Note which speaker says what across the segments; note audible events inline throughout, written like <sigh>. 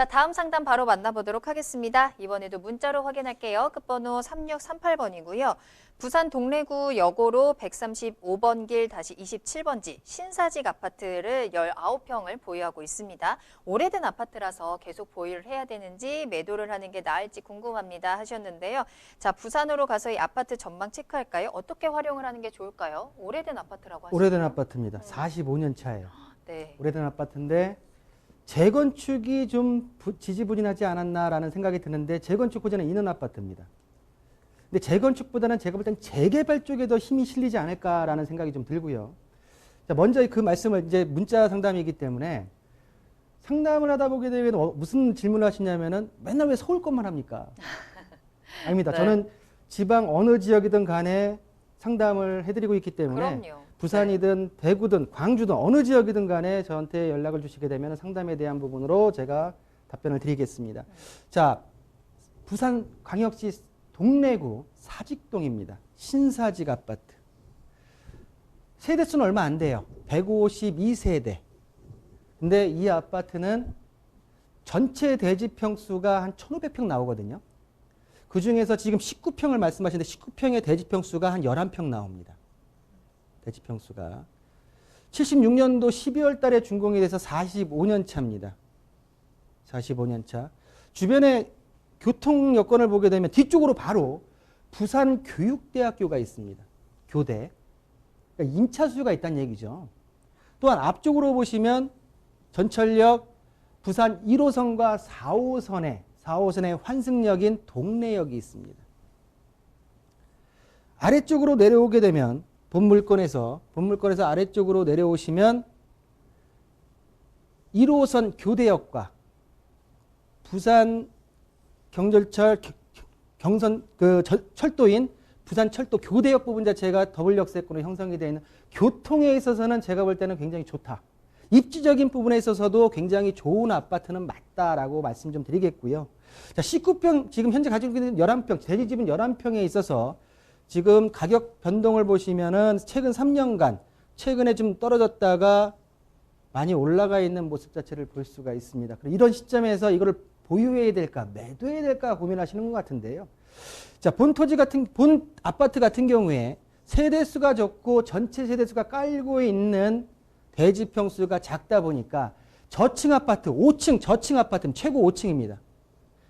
Speaker 1: 자, 다음 상담 바로 만나보도록 하겠습니다. 이번에도 문자로 확인할게요. 끝번호 3638번이고요. 부산 동래구 여고로 135번 길 다시 27번지 신사직 아파트를 19평을 보유하고 있습니다. 오래된 아파트라서 계속 보유를 해야 되는지 매도를 하는 게 나을지 궁금합니다 하셨는데요. 자, 부산으로 가서 이 아파트 전망 체크할까요? 어떻게 활용을 하는 게 좋을까요? 오래된 아파트라고 하시죠.
Speaker 2: 오래된 아파트입니다. 45년 차예요.
Speaker 1: 네.
Speaker 2: 오래된 아파트인데 재건축이 좀 부- 지지부진하지 않았나라는 생각이 드는데 재건축 호재는 있는 아파트입니다. 근데 재건축보다는 제가 볼 땐 재개발 쪽에 더 힘이 실리지 않을까라는 생각이 좀 들고요. 자, 먼저 그 말씀을 이제 문자 상담이기 때문에 상담을 하다 보게 되면 어, 무슨 질문을 하시냐면은 맨날 왜 서울 것만 합니까? <laughs> 아닙니다.
Speaker 1: 네.
Speaker 2: 저는 지방 어느 지역이든 간에 상담을 해드리고 있기 때문에
Speaker 1: 그럼요.
Speaker 2: 부산이든 대구든 광주든 어느 지역이든 간에 저한테 연락을 주시게 되면 상담에 대한 부분으로 제가 답변을 드리겠습니다. 자, 부산 광역시 동래구 사직동입니다. 신사직 아파트. 세대수는 얼마 안 돼요. 152세대. 근데 이 아파트는 전체 대지 평수가 한 1,500평 나오거든요. 그 중에서 지금 19평을 말씀하시는데 19평의 대지 평수가 한 11평 나옵니다. 대지 평수가 76년도 12월 달에 준공이 돼서 45년 차입니다. 45년 차. 주변에 교통 여건을 보게 되면 뒤쪽으로 바로 부산 교육대학교가 있습니다. 교대. 그러니까 임차수가 있다는 얘기죠. 또한 앞쪽으로 보시면 전철역 부산 1호선과 4호선에 4호선의 환승역인 동래역이 있습니다. 아래쪽으로 내려오게 되면 본물권에서 본물권에서 아래쪽으로 내려오시면 1호선 교대역과 부산 경절철 겨- 경선 그 절- 철도인 부산 철도 교대역 부분 자체가 더블 역세권으로 형성이 되어 있는 교통에 있어서는 제가 볼 때는 굉장히 좋다. 입지적인 부분에 있어서도 굉장히 좋은 아파트는 맞다라고 말씀 좀 드리겠고요. 자, 19평 지금 현재 가지고 있는 11평 대지집은 11평에 있어서 지금 가격 변동을 보시면은 최근 3년간 최근에 좀 떨어졌다가 많이 올라가 있는 모습 자체를 볼 수가 있습니다. 이런 시점에서 이거를 보유해야 될까, 매도해야 될까 고민하시는 것 같은데요. 자, 본 토지 같은, 본 아파트 같은 경우에 세대 수가 적고 전체 세대 수가 깔고 있는 대지 평수가 작다 보니까 저층 아파트, 5층 저층 아파트는 최고 5층입니다.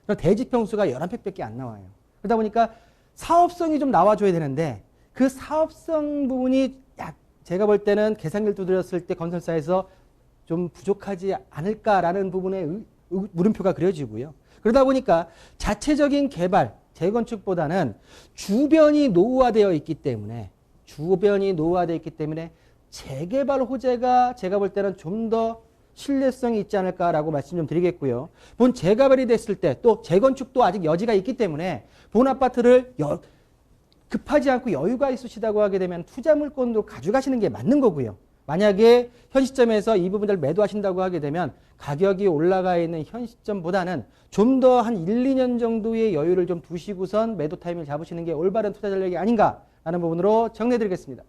Speaker 2: 그럼 대지 평수가 11평밖에 안 나와요. 그러다 보니까 사업성이 좀 나와줘야 되는데 그 사업성 부분이 약 제가 볼 때는 계산기를 두드렸을 때 건설사에서 좀 부족하지 않을까라는 부분에 의- 의- 물음표가 그려지고요. 그러다 보니까 자체적인 개발, 재건축보다는 주변이 노후화되어 있기 때문에 주변이 노후화되어 있기 때문에 재개발 호재가 제가 볼 때는 좀더 신뢰성이 있지 않을까라고 말씀 좀 드리겠고요. 본 재개발이 됐을 때 또 재건축도 아직 여지가 있기 때문에 본 아파트를 여- 급하지 않고 여유가 있으시다고 하게 되면 투자 물건으로 가져가시는 게 맞는 거고요. 만약에 현 시점에서 이 부분을 매도하신다고 하게 되면 가격이 올라가 있는 현 시점보다는 좀 더 한 1, 2년 정도의 여유를 좀 두시고선 매도 타이밍을 잡으시는 게 올바른 투자 전략이 아닌가라는 부분으로 정리해 드리겠습니다.